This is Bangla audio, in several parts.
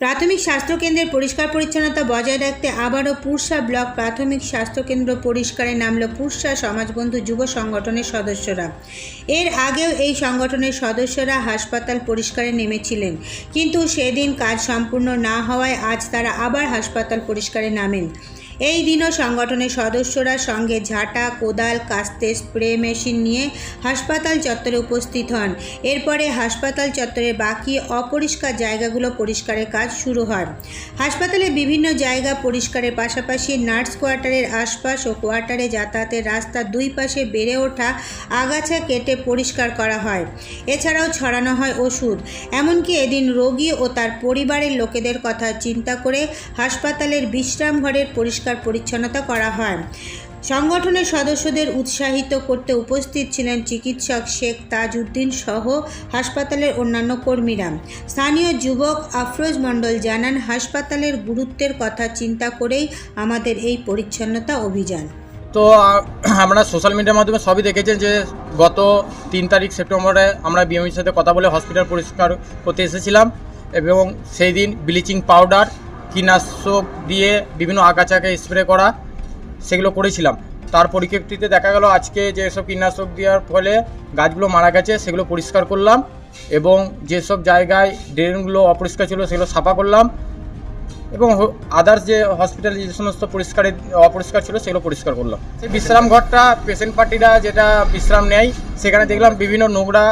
প্রাথমিক স্বাস্থ্যকেন্দ্রের পরিষ্কার পরিচ্ছন্নতা বজায় রাখতে আবারও পুরসা ব্লক প্রাথমিক স্বাস্থ্যকেন্দ্র পরিষ্কারে নামল পুরসা সমাজবন্ধু যুব সংগঠনের সদস্যরা। এর আগেও এই সংগঠনের সদস্যরা হাসপাতাল পরিষ্কারে নেমেছিলেন। কিন্তু সেদিন কাজ সম্পূর্ণ না হওয়ায় আজ তারা আবার হাসপাতাল পরিষ্কারে নামেন। এই দিনও সংগঠনের সদস্যরা সঙ্গে ঝাঁটা, কোদাল, কাস্তে, স্প্রে মেশিন নিয়ে হাসপাতাল চত্বরে উপস্থিত হন। এরপরে হাসপাতাল চত্বরের বাকি অপরিষ্কার জায়গাগুলো পরিষ্কারের কাজ শুরু হয়। হাসপাতালে বিভিন্ন জায়গা পরিষ্কারের পাশাপাশি নার্স কোয়ার্টারের আশপাশ ও কোয়ার্টারে যাতায়াতের রাস্তার দুই পাশে বেড়ে ওঠা আগাছা কেটে পরিষ্কার করা হয়। এছাড়াও ছড়ানো হয় ওষুধ। এমনকি এদিন রোগী ও তার পরিবারের লোকেদের কথা চিন্তা করে হাসপাতালের বিশ্রাম ঘরের পরিষ্কার পরিচ্ছন্নতা করা হয়। সংগঠনের সদস্যদের উৎসাহিত করতে উপস্থিত ছিলেন চিকিৎসক শেখ তাজউদ্দিন সহ হাসপাতালের অন্যান্য কর্মীরা। স্থানীয় যুবক আফরোজ মণ্ডল জানান, হাসপাতালের গুরুত্বের কথা চিন্তা করেই আমাদের এই পরিচ্ছন্নতা অভিযান। তো আমরা সোশ্যাল মিডিয়ার মাধ্যমে সবই দেখেছেন যে, গত তিন তারিখ সেপ্টেম্বরে আমরা বিএমইর সাথে কথা বলে হসপিটাল পরিষ্কার করতে এসেছিলাম এবং সেই দিন ব্লিচিং পাউডার কীটনাশক দিয়ে বিভিন্ন আগাছাকে স্প্রে করা, সেগুলো করেছিলাম। তার পরিপ্রেক্ষিতে দেখা গেল আজকে যে সব কীটনাশক দেওয়ার ফলে গাছগুলো মারা গেছে, সেগুলো পরিষ্কার করলাম এবং যেসব জায়গায় ড্রেনগুলো অপরিষ্কার ছিল সেগুলো সাফা করলাম এবং আদার্স যে হসপিটালে যে সমস্ত পরিষ্কারের অপরিষ্কার ছিল সেগুলো পরিষ্কার করলাম। সেই বিশ্রাম ঘরটা পেশেন্ট পার্টিরা যেটা বিশ্রাম নেয়, সেখানে দেখলাম বিভিন্ন নোংরা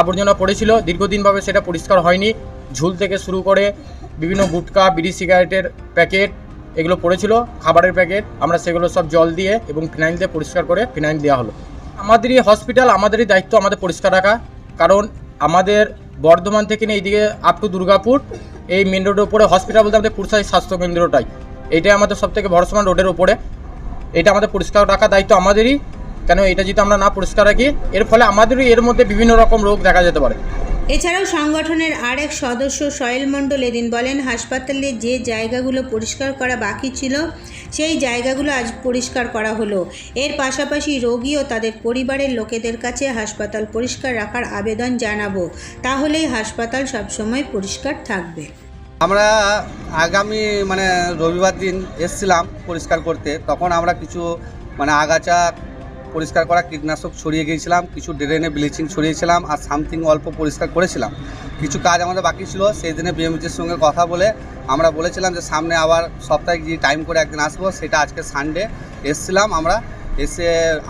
আবর্জনা পড়েছিল। দীর্ঘদিনভাবে সেটা পরিষ্কার হয়নি। ঝুল থেকে শুরু করে বিভিন্ন গুটকা, বিড়ি, সিগারেটের প্যাকেট এগুলো পড়েছিল, খাবারের প্যাকেট, আমরা সেগুলো সব জল দিয়ে এবং ফিনাইল দিয়ে পরিষ্কার করে ফিনাইল দেওয়া হলো। আমাদেরই হসপিটাল, আমাদেরই দায়িত্ব আমাদের পরিষ্কার রাখা, কারণ আমাদের বর্ধমান থেকে নিয়ে এইদিকে আপ টু দুর্গাপুর, এই মেন রোডের উপরে হসপিটাল বলতে আমাদের পুরসাই স্বাস্থ্যকেন্দ্রটাই এইটাই আমাদের সব থেকে ভরসমান রোডের উপরে। এটা আমাদের পরিষ্কার রাখা দায়িত্ব আমাদেরই, কেন এটা যদি আমরা না পরিষ্কার রাখি, এর ফলে আমাদেরই এর মধ্যে বিভিন্ন রকম রোগ দেখা যেতে পারে। এছাড়াও সংগঠনের আরেক সদস্য সয়েল মণ্ডল এদিন বলেন, হাসপাতালে যে জায়গাগুলো পরিষ্কার করা বাকি ছিল, সেই জায়গাগুলো আজ পরিষ্কার করা হলো। এর পাশাপাশি রোগী ও তাদের পরিবারের লোকেদের কাছে হাসপাতাল পরিষ্কার রাখার আবেদন জানাব। তাহলেই হাসপাতাল সবসময় পরিষ্কার থাকবে। আমরা আগামী মানে রবিবার দিন এসছিলাম পরিষ্কার করতে। তখন আমরা কিছু মানে আগাছা পরিষ্কার করা, কীটনাশক ছড়িয়ে গিয়েছিলাম, কিছু ড্রেনে ব্লিচিং ছড়িয়েছিলাম আর সামথিং অল্প পরিষ্কার করেছিলাম। কিছু কাজ আমাদের বাকি ছিল, সেই দিনে বিএমজির সঙ্গে কথা বলে আমরা বলেছিলাম যে সামনে আবার সপ্তাহে যে টাইম করে একদিন আসব, সেটা আজকে সানডে এসছিলাম আমরা। এসে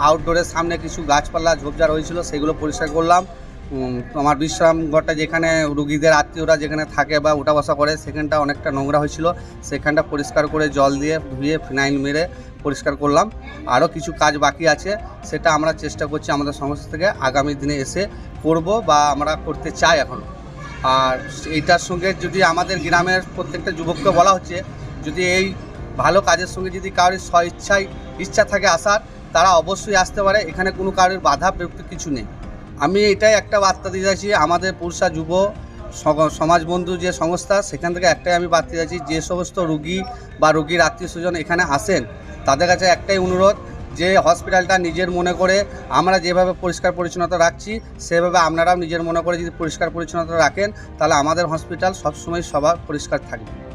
আউটডোরের সামনে কিছু গাছপালা, ঝোপঝাড় হয়েছিল, সেগুলো পরিষ্কার করলাম। আমার বিশ্রাম ঘরটা যেখানে রুগীদের, আত্মীয়রা যেখানে থাকে বা উঠা বসা করে, সেখানটা অনেকটা নোংরা হয়েছিল। সেখানটা পরিষ্কার করে জল দিয়ে ধুয়ে ফিনাইল মেরে পরিষ্কার করলাম। আরও কিছু কাজ বাকি আছে, সেটা আমরা চেষ্টা করছি আমাদের সংস্থা থেকে আগামী দিনে এসে করব বা আমরা করতে চাই এখন। আর এইটার সঙ্গে যদি আমাদের গ্রামের প্রত্যেকটা যুবককে বলা হচ্ছে, যদি এই ভালো কাজের সঙ্গে যদি কারোর স্ব ইচ্ছায় ইচ্ছা থাকে আসার, তারা অবশ্যই আসতে পারে। এখানে কোনো কারোর বাধা কিছু নেই। আমি এটাই একটা বার্তা দিতে চাইছি আমাদের পুরুষা যুব সমাজবন্ধু যে সংস্থা, সেখান থেকে একটাই আমি বার্তা চাইছি যে সমস্ত রুগী বা রুগীর আত্মীয় স্বজন এখানে আসেন তাদের কাছে একটাই অনুরোধ, যে হসপিটালটা নিজের মনে করে আমরা যেভাবে পরিষ্কার পরিচ্ছন্নতা রাখছি, সেভাবে আপনারাও নিজের মনে করে যদি পরিষ্কার পরিচ্ছন্নতা রাখেন, তাহলে আমাদের হসপিটাল সবসময় সবার পরিষ্কার থাকবে।